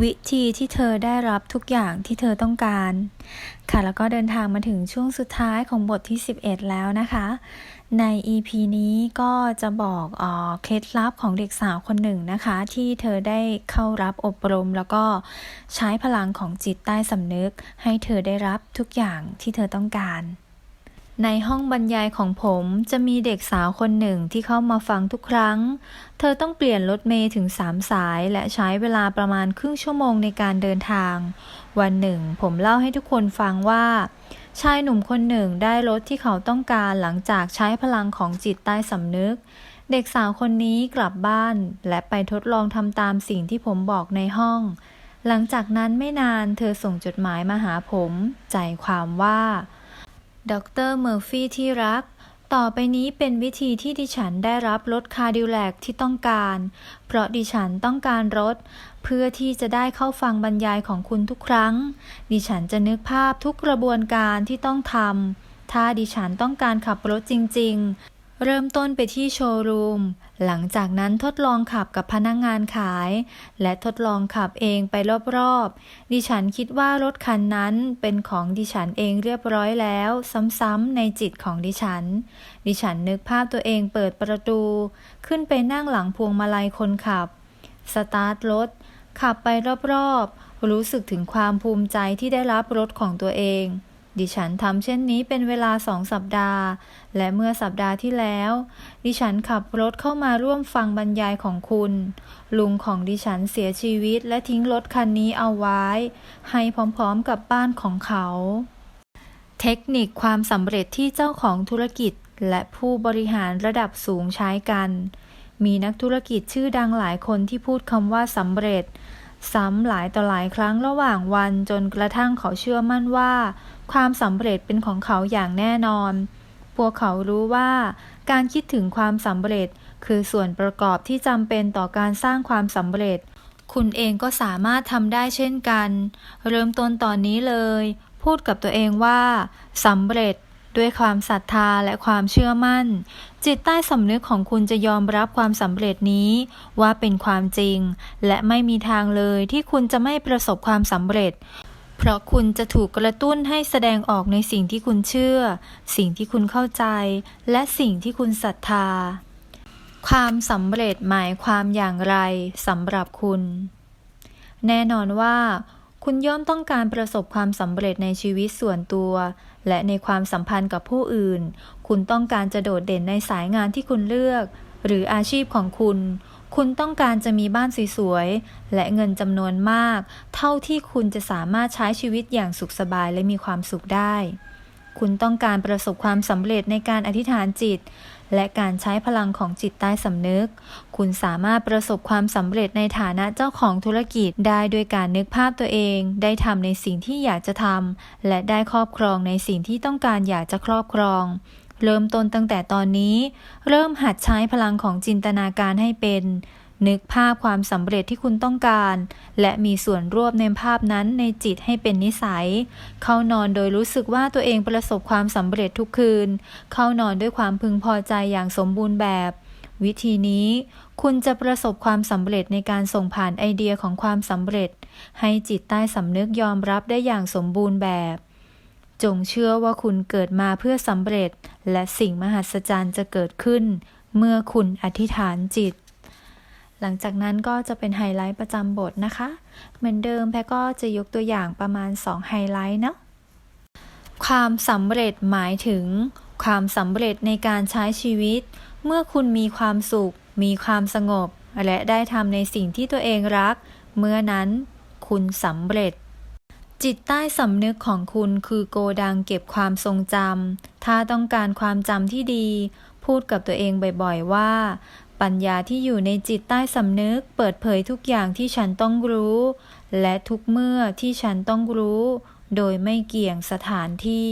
วิธีที่เธอได้รับทุกอย่างที่เธอต้องการ ค่ะแล้วก็เดินทางมาถึงช่วงสุดท้ายของบทที่ 11 แล้วนะคะ ใน EP นี้ก็จะบอกเออเคล็ดลับของเด็กสาวคนหนึ่งนะคะ ที่เธอได้เข้ารับอบรม แล้วก็ใช้พลังของจิตใต้สำนึก ให้เธอได้รับทุกอย่างที่เธอต้องการ ในห้องบรรยายของผมจะมีเด็กสาวคนหนึ่งที่เข้ามาฟังทุกครั้ง เธอต้องเปลี่ยนรถเมล์ถึงสามสาย และใช้เวลาประมาณครึ่งชั่วโมงในการเดินทาง วันหนึ่ง ผมเล่าให้ทุกคนฟังว่า ชายหนุ่มคนหนึ่งได้รถที่เขาต้องการหลังจากใช้พลังของจิตใต้สำนึก เด็กสาวคนนี้กลับบ้าน และไปทดลองทำตามสิ่งที่ผมบอกในห้อง หลังจากนั้นไม่นานเธอส่งจดหมายมาหาผม ใจความว่า ดรเมอร์ฟี่ที่รัก ต่อไปนี้เป็นวิธีที่ดิฉันได้รับรถคาร์ดิวแลกที่ต้องการ เพราะดิฉันต้องการรถ เพื่อที่จะได้เข้าฟังบรรยายของคุณทุกครั้ง ดิฉันจะนึกภาพทุกกระบวนการที่ต้องทำถ้าดิฉันต้องการขับรถจริงๆ เริ่มต้นไปที่โชว์รูม หลังจากนั้นทดลองขับกับพนักงงานขาย และทดลองขับเองไปรอบๆ ดิฉันคิดว่ารถคันนั้นเป็นของดิฉันเองเรียบร้อยแล้ว ซ้ำๆในจิตของดิฉัน ดิฉันนึกภาพตัวเองเปิดประตู ขึ้นไปนั่งหลังพวงมาลัยคนขับ สตาร์ทรถ ขับไปรอบๆ รู้สึกถึงความภูมิใจที่ได้รับรถของตัวเอง ดิฉันทำเช่นนี้เป็นเวลาสองสัปดาห์ และเมื่อสัปดาห์ที่แล้ว ดิฉันขับรถเข้ามาร่วมฟังบรรยายของคุณ ลุงของดิฉันเสียชีวิตและทิ้งรถคันนี้เอาไว้ ให้พร้อมๆกับบ้านของเขา เทคนิคความสำเร็จที่เจ้าของธุรกิจและผู้บริหารระดับสูงใช้กัน มีนักธุรกิจชื่อดังหลายคนที่พูดคำว่าสำเร็จ ซ้ำหลายต่อหลายครั้งระหว่างวันจนกระทั่งเขาเชื่อมั่นว่า ความสำเร็จเป็นของเขาอย่างแน่นอน พวกเขารู้ว่า การคิดถึงความสำเร็จ คือส่วนประกอบที่จำเป็นต่อการสร้างความสำเร็จ คุณเองก็สามารถทำได้เช่นกัน เริ่มต้นตอนนี้เลย พูดกับตัวเองว่าสำเร็จ ด้วยความศรัทธาและความเชื่อมั่น จิตใต้สำนึกของคุณจะยอมรับความสำเร็จนี้ว่าเป็นความจริง และไม่มีทางเลยที่คุณจะไม่ประสบความสำเร็จ เพราะคุณจะถูกกระตุ้นให้แสดงออกในสิ่งที่คุณเชื่อ สิ่งที่คุณเข้าใจ และสิ่งที่คุณศรัทธา ความสำเร็จหมายความอย่างไรสำหรับคุณ แน่นอนว่า คุณย่อมต้องการประสบความสำเร็จในชีวิตส่วนตัว และในความสัมพันธ์กับผู้อื่น คุณต้องการจะโดดเด่นในสายงานที่คุณเลือก หรืออาชีพของคุณ คุณต้องการจะมีบ้านสวยๆ และเงินจำนวนมาก เท่าที่คุณจะสามารถใช้ชีวิตอย่างสุขสบายและมีความสุขได้ คุณต้องการประสบความสำเร็จในการอธิษฐานจิต และการใช้พลังของจิตใต้สำนึก คุณสามารถประสบความสำเร็จในฐานะเจ้าของธุรกิจได้ด้วยการนึกภาพตัวเอง ได้ทำในสิ่งที่อยากจะทำและได้ครอบครองในสิ่งที่ต้องการอยากจะครอบครองเริ่มต้นตั้งแต่ตอนนี้ เริ่มหัดใช้พลังของจินตนาการให้เป็น นึกภาพความสำเร็จที่คุณต้องการ และมีส่วนร่วมในภาพนั้นในจิตให้เป็นนิสัย เข้านอนโดยรู้สึกว่าตัวเองประสบความสำเร็จทุกคืน เข้านอนด้วยความพึงพอใจอย่างสมบูรณ์แบบ วิธีนี้ คุณจะประสบความสำเร็จในการส่งผ่านไอเดียของความสำเร็จ ให้จิตใต้สำนึกยอมรับได้อย่างสมบูรณ์แบบ จงเชื่อว่าคุณเกิดมาเพื่อสำเร็จ และสิ่งมหัศจรรย์จะเกิดขึ้น เมื่อคุณอธิษฐานจิต หลังจากนั้นก็จะเป็นไฮไลท์ประจำบทนะคะ เหมือนเดิมแพรก็จะยกตัวอย่างประมาณ 2 ไฮไลท์เนาะความสำเร็จหมายถึง ความสำเร็จในการใช้ชีวิต เมื่อคุณมีความสุข มีความสงบ และได้ทำในสิ่งที่ตัวเองรัก เมื่อนั้นคุณสำเร็จ จิตใต้สำนึกของคุณคือโกดังเก็บความทรงจำถ้าต้องการความจำที่ดี พูดกับตัวเองบ่อยๆว่า ปัญญาที่อยู่ในจิตใต้สำนึก เปิดเผยทุกอย่างที่ฉันต้องรู้ และทุกเมื่อที่ฉันต้องรู้ โดยไม่เกี่ยงสถานที่